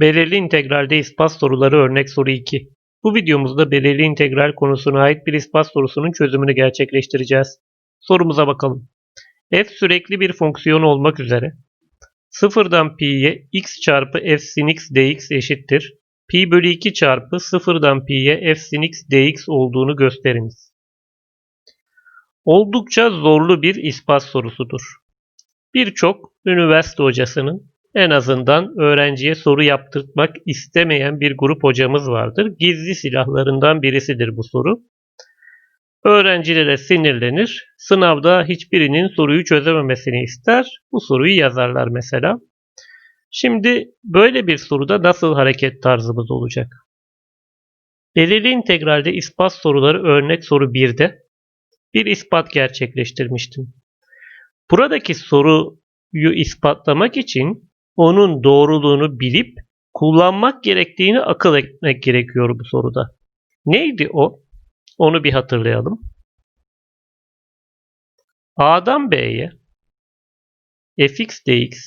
Belirli integralde ispat soruları örnek soru 2. Bu videomuzda belirli integral konusuna ait bir ispat sorusunun çözümünü gerçekleştireceğiz. Sorumuza bakalım. f sürekli bir fonksiyon olmak üzere sıfırdan pi'ye x çarpı f sin x dx eşittir. pi bölü 2 çarpı sıfırdan pi'ye f sin x dx olduğunu gösteriniz. Oldukça zorlu bir ispat sorusudur. Birçok üniversite hocasının en azından öğrenciye soru yaptırtmak istemeyen bir grup hocamız vardır. Gizli silahlarından birisidir bu soru. Öğrencilere sinirlenir. Sınavda hiçbirinin soruyu çözememesini ister. Bu soruyu yazarlar mesela. Şimdi böyle bir soruda nasıl hareket tarzımız olacak? Belirli integralde ispat soruları örnek soru 1'de bir ispat gerçekleştirmiştim. Buradaki soruyu ispatlamak için onun doğruluğunu bilip kullanmak gerektiğini akıl etmek gerekiyor bu soruda. Neydi o? Onu bir hatırlayalım. A'dan B'ye fx dx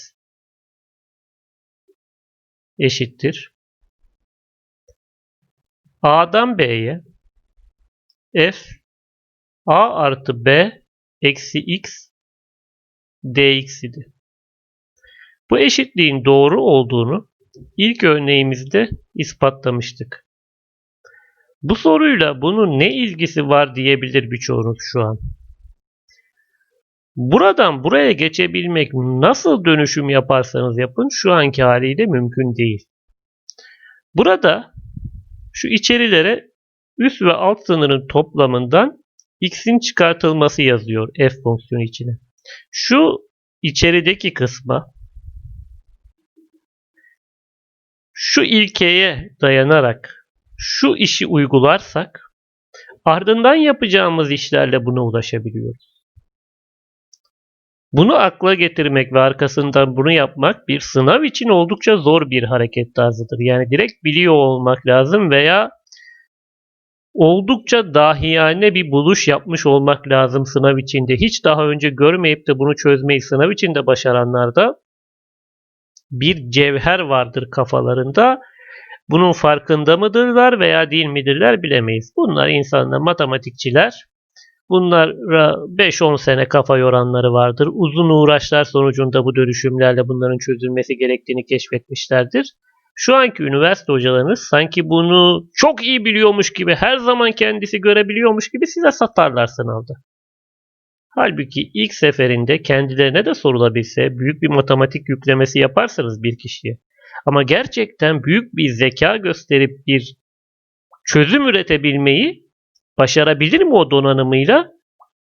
eşittir. A'dan B'ye f a artı b eksi x dx idi. Bu eşitliğin doğru olduğunu ilk örneğimizde ispatlamıştık. Bu soruyla bunun ne ilgisi var diyebilir birçoğunuz şu an. Buradan buraya geçebilmek nasıl dönüşüm yaparsanız yapın şu anki haliyle mümkün değil. Burada şu içerilere üst ve alt sınırın toplamından x'in çıkartılması yazıyor f fonksiyonu içine. Şu içerideki kısma şu ilkeye dayanarak şu işi uygularsak ardından yapacağımız işlerle buna ulaşabiliyoruz. Bunu akla getirmek ve arkasından bunu yapmak bir sınav için oldukça zor bir hareket tarzıdır. Yani direkt biliyor olmak lazım veya oldukça dahiyane bir buluş yapmış olmak lazım sınav içinde. Hiç daha önce görmeyip de bunu çözmeyi sınav içinde başaranlarda bir cevher vardır kafalarında. Bunun farkında mıdırlar veya değil midirler bilemeyiz. Bunlar insanlar, matematikçiler. Bunlara 5-10 sene kafa yoranları vardır. Uzun uğraşlar sonucunda bu dönüşümlerle bunların çözülmesi gerektiğini keşfetmişlerdir. Şu anki üniversite hocalarınız sanki bunu çok iyi biliyormuş gibi, her zaman kendisi görebiliyormuş gibi size satarlar sınavda. Halbuki ilk seferinde kendilerine de sorulabilse büyük bir matematik yüklemesi yaparsanız bir kişiye ama gerçekten büyük bir zeka gösterip bir çözüm üretebilmeyi başarabilir mi o donanımıyla?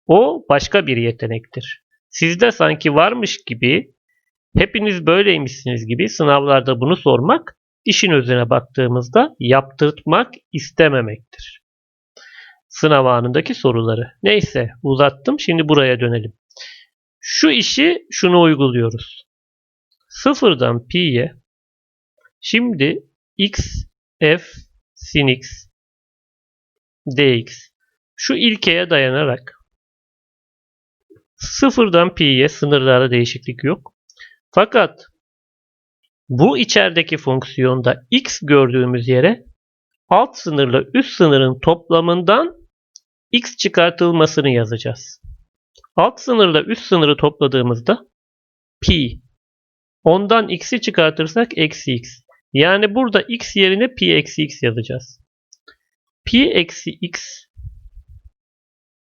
O başka bir yetenektir. Sizde sanki varmış gibi, hepiniz böyleymişsiniz gibi sınavlarda bunu sormak, işin özüne baktığımızda yaptırtmak istememektir. Sınav anındaki soruları. Neyse uzattım. Şimdi buraya dönelim. Şu işi şunu uyguluyoruz. Sıfırdan pi'ye şimdi x f sin x dx şu ilkeye dayanarak sıfırdan pi'ye sınırlarda değişiklik yok. Fakat bu içerideki fonksiyonda x gördüğümüz yere alt sınırla üst sınırın toplamından x çıkartılmasını yazacağız. Alt sınırla üst sınırı topladığımızda pi. Ondan x'i çıkartırsak eksi x. Yani burada x yerine pi eksi x yazacağız. Pi eksi x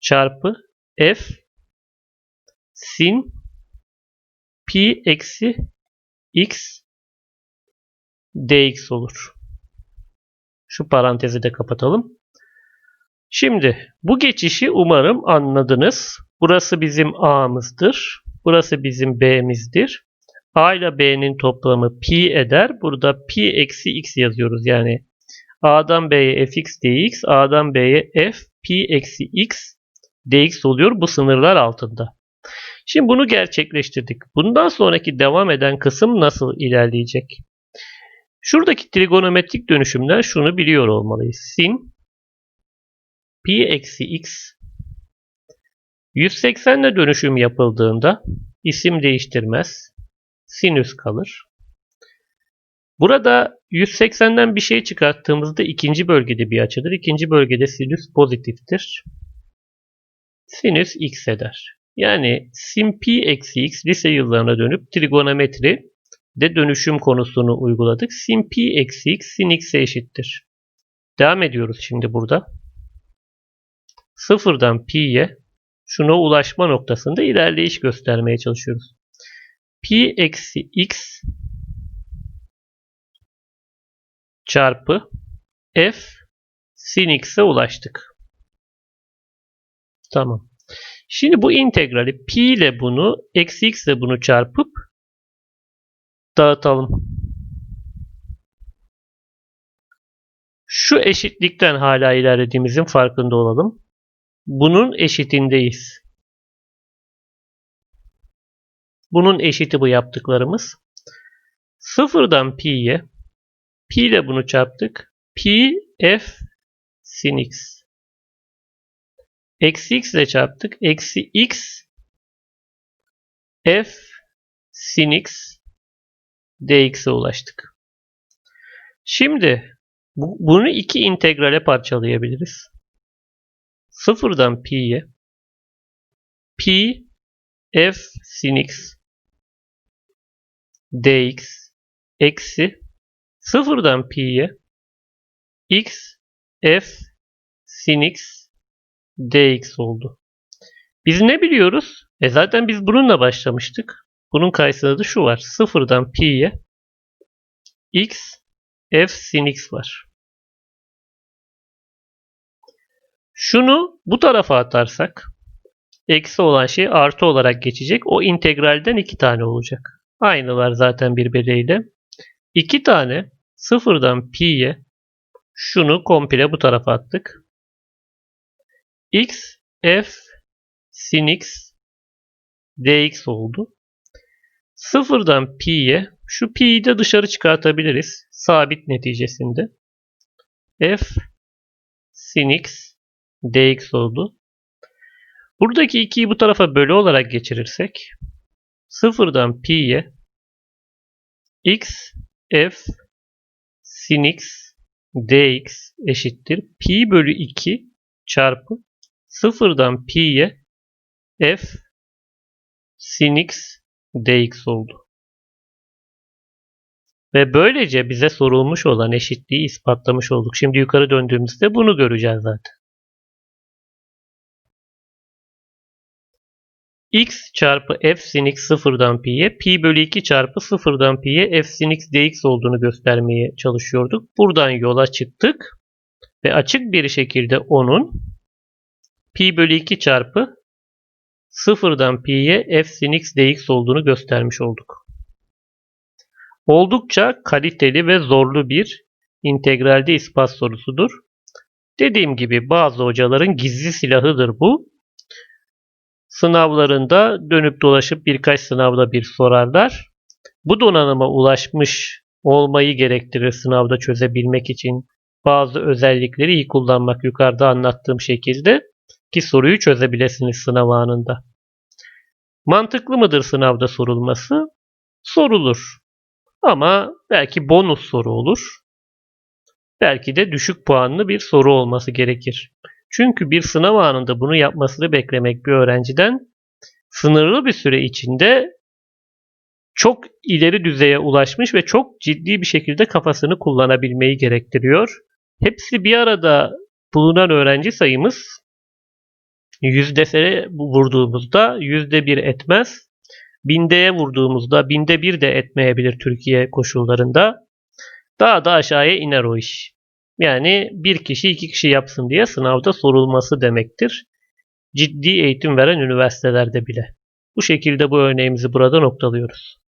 çarpı f sin pi eksi x dx olur. Şu parantezi de kapatalım. Şimdi bu geçişi umarım anladınız. Burası bizim A'mızdır. Burası bizim B'mizdir. A ile B'nin toplamı pi eder. Burada pi eksi x yazıyoruz. Yani A'dan B'ye fx dx, A'dan B'ye f pi eksi x dx oluyor bu sınırlar altında. Şimdi bunu gerçekleştirdik. Bundan sonraki devam eden kısım nasıl ilerleyecek? Şuradaki trigonometrik dönüşümden şunu biliyor olmalıyız. Sin pi eksi x 180 ile dönüşüm yapıldığında isim değiştirmez. Sinüs kalır. Burada 180'den bir şey çıkarttığımızda ikinci bölgede bir açıdır. İkinci bölgede sinüs pozitiftir. Sinüs x eder. Yani sin pi eksi x lise yıllarına dönüp trigonometri de dönüşüm konusunu uyguladık. Sin pi eksi x sin x'e eşittir. Devam ediyoruz şimdi burada. Sıfırdan pi'ye şuna ulaşma noktasında ilerleyiş göstermeye çalışıyoruz. Pi eksi x çarpı f sin x'e ulaştık. Tamam. Şimdi bu integrali pi ile bunu eksi x ile bunu çarpıp dağıtalım. Şu eşitlikten hala ilerlediğimizin farkında olalım. Bunun eşitindeyiz. Bunun eşiti bu yaptıklarımız. Sıfırdan pi'ye pi ile bunu çarptık. Pi f sin x. Eksi x ile çarptık. Eksi x f sin x dx'e ulaştık. Şimdi bu, bunu iki integrale parçalayabiliriz. Sıfırdan pi'ye pi f sin x dx eksi sıfırdan pi'ye x f sin x dx oldu. Biz ne biliyoruz? E zaten biz bununla başlamıştık. Bunun karşısında da şu var. Sıfırdan pi'ye x f sin x var. Şunu bu tarafa atarsak eksi olan şey artı olarak geçecek. O integralden iki tane olacak. Aynılar zaten birbirleriyle. İki tane sıfırdan pi'ye şunu komple bu tarafa attık. x f sin x dx oldu. Sıfırdan pi'ye şu pi'yi de dışarı çıkartabiliriz. Sabit neticesinde. f sin x dx oldu. Buradaki 2'yi bu tarafa bölü olarak geçirirsek sıfırdan pi'ye x f sin x dx eşittir. Pi bölü 2 çarpı sıfırdan pi'ye f sin x dx oldu. Ve böylece bize sorulmuş olan eşitliği ispatlamış olduk. Şimdi yukarı döndüğümüzde bunu göreceğiz zaten. X çarpı f sin x sıfırdan pi'ye pi bölü 2 çarpı sıfırdan pi'ye f sin x dx olduğunu göstermeye çalışıyorduk. Buradan yola çıktık ve açık bir şekilde onun pi bölü 2 çarpı sıfırdan pi'ye f sin x dx olduğunu göstermiş olduk. Oldukça kaliteli ve zorlu bir integralde ispat sorusudur. Dediğim gibi bazı hocaların gizli silahıdır bu sınavlarında dönüp dolaşıp birkaç sınavda bir sorarlar. Bu donanıma ulaşmış olmayı gerektirir sınavda çözebilmek için. Bazı özellikleri iyi kullanmak yukarıda anlattığım şekilde ki soruyu çözebilesiniz sınav anında. Mantıklı mıdır sınavda sorulması? Sorulur. Ama belki bonus soru olur. Belki de düşük puanlı bir soru olması gerekir. Çünkü bir sınav anında bunu yapmasını beklemek bir öğrenciden sınırlı bir süre içinde çok ileri düzeye ulaşmış ve çok ciddi bir şekilde kafasını kullanabilmeyi gerektiriyor. Hepsi bir arada bulunan öğrenci sayımız yüzdesine vurduğumuzda yüzde bir etmez. Bindeye vurduğumuzda binde bir de etmeyebilir Türkiye koşullarında. Daha da aşağıya iner o iş. Yani bir kişi iki kişi yapsın diye sınavda sorulması demektir. Ciddi eğitim veren üniversitelerde bile. Bu şekilde bu örneğimizi burada noktalıyoruz.